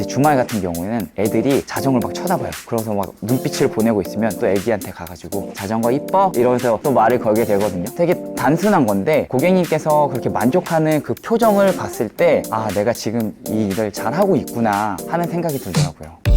이제 주말 같은 경우에는 애들이 자전거를 막 쳐다봐요. 그래서 막 눈빛을 보내고 있으면 또 애기한테 가가지고 자전거 이뻐? 이러면서 또 말을 걸게 되거든요. 되게 단순한 건데 고객님께서 그렇게 만족하는 그 표정을 봤을 때 아, 내가 지금 이 일을 잘 하고 있구나 하는 생각이 들더라고요.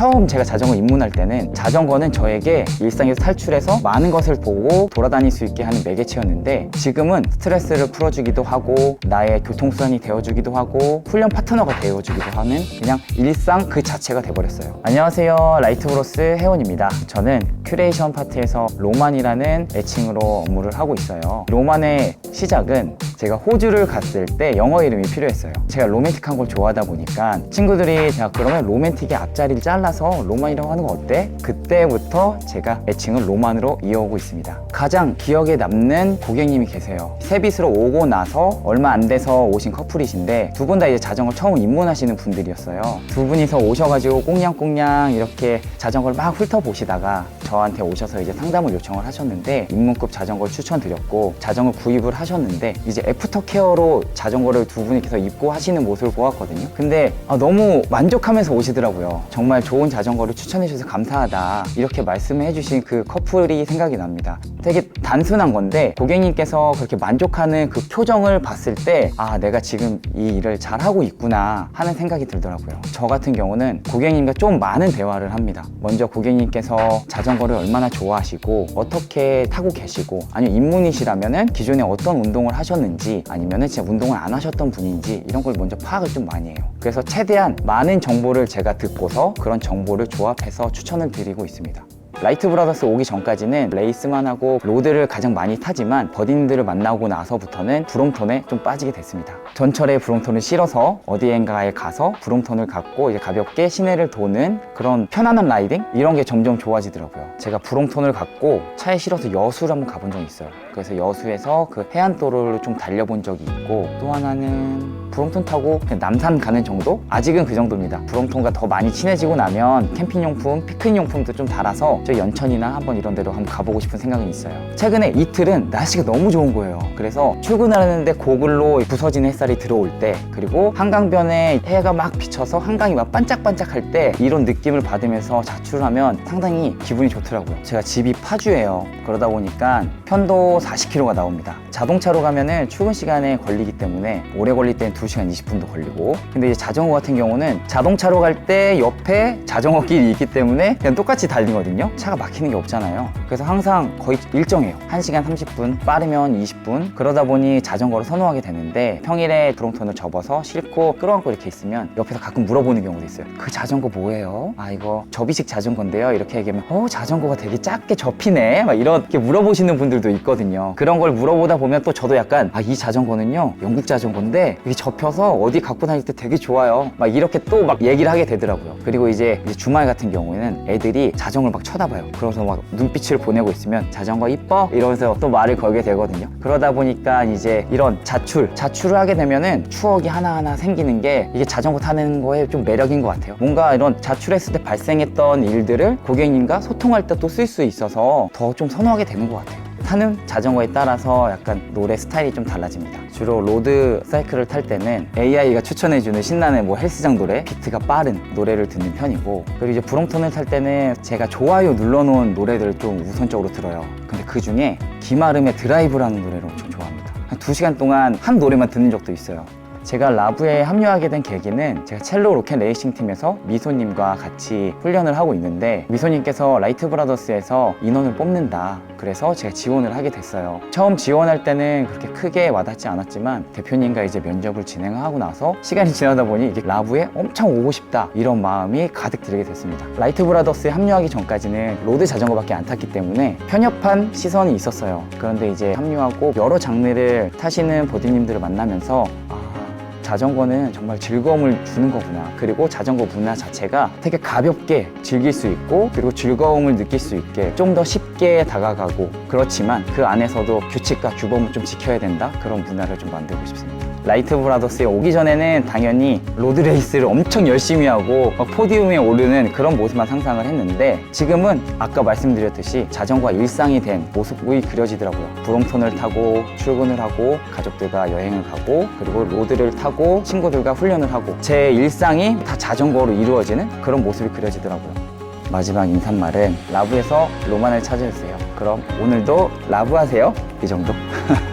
처음 제가 자전거 입문할 때는 자전거는 저에게 일상에서 탈출해서 많은 것을 보고 돌아다닐 수 있게 하는 매개체였는데 지금은 스트레스를 풀어주기도 하고 나의 교통수단이 되어주기도 하고 훈련 파트너가 되어주기도 하는 그냥 일상 그 자체가 돼버렸어요. 안녕하세요. 라이트브로스 혜원입니다. 저는 큐레이션 파트에서 로만이라는 애칭으로 업무를 하고 있어요. 로만의 시작은 제가 호주를 갔을 때 영어 이름이 필요했어요. 제가 로맨틱한 걸 좋아하다 보니까 친구들이 제가 그러면 로맨틱의 앞자리를 잘라 서 로만이라고 하는 거 어때? 그때부터 제가 애칭을 로만으로 이어오고 있습니다. 가장 기억에 남는 고객님이 계세요. 세빛으로 오고 나서 얼마 안 돼서 오신 커플이신데 두 분 다 이제 자전거 처음 입문하시는 분들이었어요. 두 분이서 오셔가지고 꽁냥꽁냥 이렇게 자전거를 막 훑어보시다가 저한테 오셔서 이제 상담을 요청을 하셨는데 입문급 자전거를 추천드렸고 자전거 구입을 하셨는데 이제 애프터 케어로 자전거를 두 분이서 입고 하시는 모습을 보았거든요. 근데 아, 너무 만족하면서 오시더라고요. 정말 좋은 자전거를 추천해 주셔서 감사하다 이렇게 말씀을 해주신 그 커플이 생각이 납니다. 되게 단순한 건데 고객님께서 그렇게 만족하는 그 표정을 봤을 때 아 내가 지금 이 일을 잘하고 있구나 하는 생각이 들더라고요. 저 같은 경우는 고객님과 좀 많은 대화를 합니다. 먼저 고객님께서 자전거를 얼마나 좋아하시고 어떻게 타고 계시고 아니면 입문이시라면은 기존에 어떤 운동을 하셨는지 아니면은 진짜 운동을 안 하셨던 분인지 이런 걸 먼저 파악을 좀 많이 해요. 그래서 최대한 많은 정보를 제가 듣고서 그런 정보를 조합해서 추천을 드리고 있습니다. 라이트 브라더스 오기 전까지는 레이스만 하고 로드를 가장 많이 타지만 버딘들을 만나고 나서부터는 브롬톤에 좀 빠지게 됐습니다. 전철에 브롬톤을 실어서 어디엔가에 가서 브롬톤을 갖고 이제 가볍게 시내를 도는 그런 편안한 라이딩 이런 게 점점 좋아지더라고요. 제가 브롬톤을 갖고 차에 실어서 여수를 한번 가본 적이 있어요. 그래서 여수에서 그 해안도로를 좀 달려본 적이 있고 또 하나는 브롬톤 타고 남산 가는 정도? 아직은 그 정도입니다. 브롬톤과 더 많이 친해지고 나면 캠핑용품, 피크닉용품도 좀 달아서 저 연천이나 한번 이런 데로 한번 가보고 싶은 생각은 있어요. 최근에 이틀은 날씨가 너무 좋은 거예요. 그래서 출근하는데 고글로 부서지는 햇살이 들어올 때 그리고 한강변에 해가 막 비쳐서 한강이 막 반짝반짝할 때 이런 느낌을 받으면서 자출을 하면 상당히 기분이 좋더라고요. 제가 집이 파주예요. 그러다 보니까 편도 40km가 나옵니다. 자동차로 가면은 출근 시간에 걸리기 때문에 오래 걸릴 때는 2시간 20분도 걸리고 근데 이제 자전거 같은 경우는 자동차로 갈 때 옆에 자전거 길이 있기 때문에 그냥 똑같이 달리거든요 차가 막히는 게 없잖아요. 그래서 항상 거의 일정해요. 1시간 30분 빠르면 20분. 그러다 보니 자전거를 선호하게 되는데 평일에 브롬톤을 접어서 싣고 끌어안고 이렇게 있으면 옆에서 가끔 물어보는 경우도 있어요 그 자전거 뭐예요? 아 이거 접이식 자전거인데요. 이렇게 얘기하면 어 자전거가 되게 작게 접히네. 막 이렇게 물어보시는 분들도 있거든요. 그런 걸 물어보다 보면 또 저도 약간 아 이 자전거는요? 영국 자전거인데 이게 접혀서 어디 갖고 다닐 때 되게 좋아요. 막 이렇게 또 막 얘기를 하게 되더라고요. 그리고 이제, 이제 주말 같은 경우에는 애들이 자전거를 막 쳐다 봐요. 그래서 막 눈빛을 보내고 있으면 자전거 이뻐? 이러면서 또 말을 걸게 되거든요. 그러다 보니까 이제 이런 자출 자출을 하게 되면은 추억이 하나하나 생기는 게 이게 자전거 타는 거에 좀 매력인 것 같아요. 뭔가 이런 자출했을 때 발생했던 일들을 고객님과 소통할 때 또 쓸 수 있어서 더 좀 선호하게 되는 것 같아요 타는 자전거에 따라서 약간 노래 스타일이 좀 달라집니다. 주로 로드 사이클을 탈 때는 AI가 추천해주는 신나는 뭐 헬스장 노래, 비트가 빠른 노래를 듣는 편이고 그리고 이제 브롬톤을 탈 때는 제가 좋아요 눌러놓은 노래들을 좀 우선적으로 들어요. 근데 그 중에 김아름의 드라이브라는 노래를 엄청 좋아합니다. 한두 시간 동안 한 노래만 듣는 적도 있어요. 제가 라브에 합류하게 된 계기는 제가 첼로 로켓 레이싱 팀에서 미소님과 같이 훈련을 하고 있는데 미소님께서 라이트 브라더스에서 인원을 뽑는다. 그래서 제가 지원을 하게 됐어요. 처음 지원할 때는 그렇게 크게 와닿지 않았지만 대표님과 이제 면접을 진행하고 나서 시간이 지나다 보니 이게 라브에 엄청 오고 싶다 이런 마음이 가득 들게 됐습니다. 라이트 브라더스에 합류하기 전까지는 로드 자전거밖에 안 탔기 때문에 편협한 시선이 있었어요. 그런데 이제 합류하고 여러 장르를 타시는 보디님들을 만나면서 아, 자전거는 정말 즐거움을 주는 거구나. 그리고 자전거 문화 자체가 되게 가볍게 즐길 수 있고, 그리고 즐거움을 느낄 수 있게 좀 더 쉽게 다가가고, 그렇지만 그 안에서도 규칙과 규범을 좀 지켜야 된다? 그런 문화를 좀 만들고 싶습니다. 라이트 브라더스에 오기 전에는 당연히 로드레이스를 엄청 열심히 하고 막 포디움에 오르는 그런 모습만 상상을 했는데 지금은 아까 말씀드렸듯이 자전거가 일상이 된 모습이 그려지더라고요. 브롬톤을 타고 출근을 하고 가족들과 여행을 가고 그리고 로드를 타고 친구들과 훈련을 하고 제 일상이 다 자전거로 이루어지는 그런 모습이 그려지더라고요. 마지막 인사말은 라브에서 로만을 찾아주세요. 그럼 오늘도 라브하세요. 이 정도.